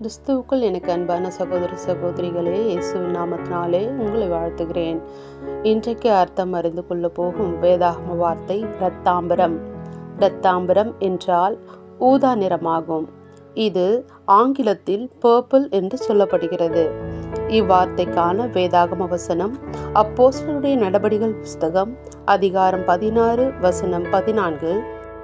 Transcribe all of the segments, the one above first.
கிறிஸ்துவுக்குள் எனக்கு அன்பான சகோதர சகோதரிகளே இயேசுவின் நாமத்தினாலே உங்களை வாழ்த்துகிறேன். இன்றைக்கு அர்த்தம் அறிந்து கொள்ள போகும் வேதாகம வார்த்தை இரத்தாம்பரம். இரத்தாம்பரம் என்றால் ஊதா நிறமாகும். இது ஆங்கிலத்தில் பர்பிள் என்று சொல்லப்படுகிறது. இவ்வார்த்தைக்கான வேதாகம வசனம் அப்போஸ்டனுடைய நடபடிகள் புஸ்தகம் அதிகாரம் பதினாறு வசனம் பதினான்கு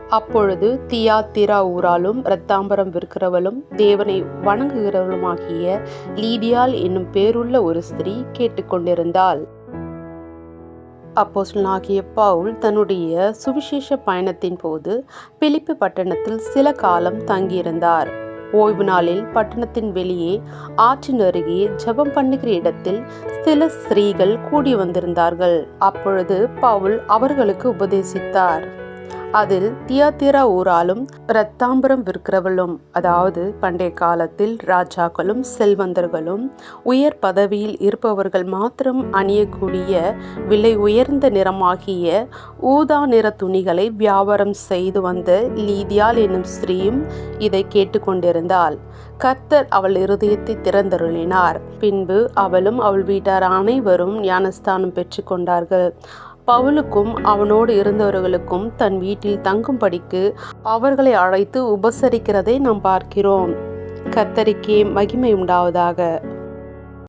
அப்பொழுது தியாத்திரா ஊராலும் இரத்தாம்பரம் விற்கிறவளும் தேவனை வணங்குகிறவளுமாகிய லீடியால் என்னும் பேருள்ள ஒரு ஸ்திரீ கேட்டுக்கொண்டிருந்தாள். அப்போஸ்தலனாகிய பவுல் தன்னுடைய சுவிசேஷ பயணத்தின் போது பிலிப்பு பட்டணத்தில் சில காலம் தங்கியிருந்தார். ஓய்வு நாளில் பட்டணத்தின் வெளியே ஆற்றின் அருகே ஜெபம் பண்ணுகிற இடத்தில் சில ஸ்திரீகள் கூடி வந்திருந்தார்கள். அப்பொழுது பவுல் அவர்களுக்கு உபதேசித்தார். அதில் தியாத்திரா ஊராலும் ரத்தாம்பரம் விற்கிறவளும் அதாவது பண்டைய காலத்தில் ராஜாக்களும் செல்வந்தர்களும் உயர் பதவியில் இருப்பவர்கள் மாத்திரம் அணியக்கூடிய விலை உயர்ந்த நிறமாகிய ஊதா நிற துணிகளை வியாபாரம் செய்து வந்த லீதியால் என்னும் ஸ்திரீயும் இதை கேட்டுக்கொண்டிருந்தாள். கர்த்தர் அவள் இருதயத்தை திறந்தருளினார். பின்பு அவளும் அவள் வீட்டார் அனைவரும் ஞானஸ்தானம் பெற்றுக்கொண்டார்கள். பவுலுக்கும் அவனோடு இருந்தவர்களுக்கும் தன் வீட்டில் தங்கும்படிக்கு அவர்களை அழைத்து உபசரிக்கிறதை நாம் பார்க்கிறோம். கத்தரிக்கே மகிமை உண்டாவதாக.